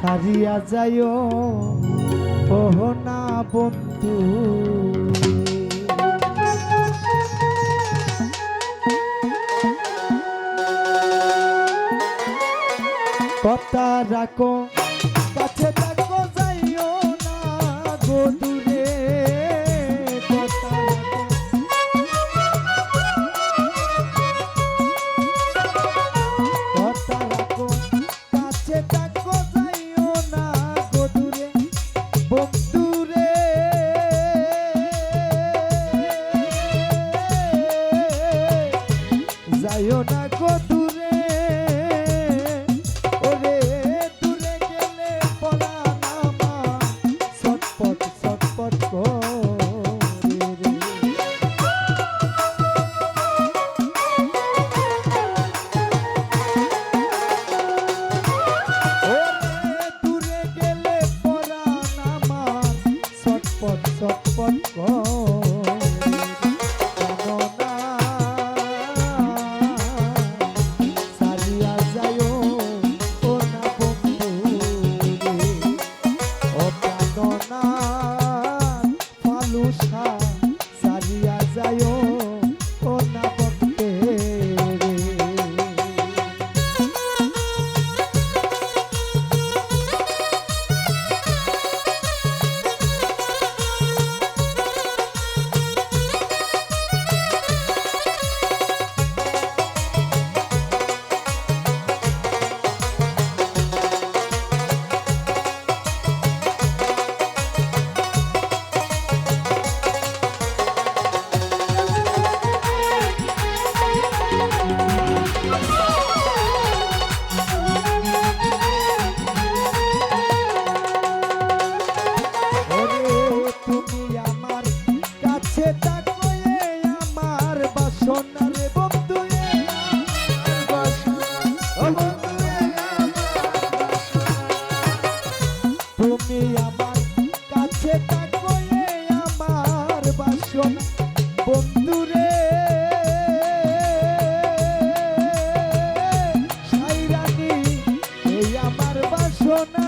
সারিয়া যায়ও ওহ না বন্ধু। কথা রাখো কাছে থাকো যাইও না গো তুমি আমার কাছে আমার বাসন। বন্ধুরে সাইরানি এই আমার বাসনা।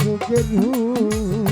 বুকের ঝুল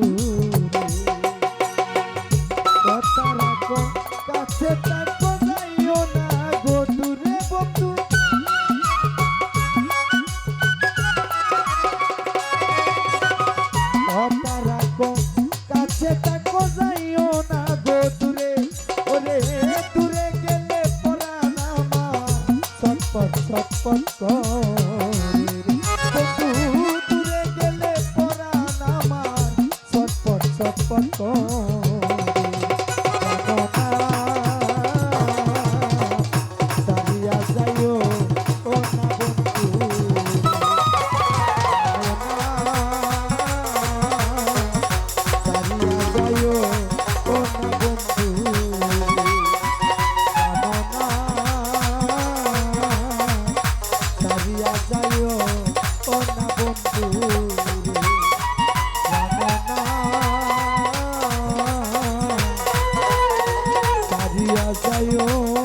বন্ধু ছটপট সারিয়া যাইও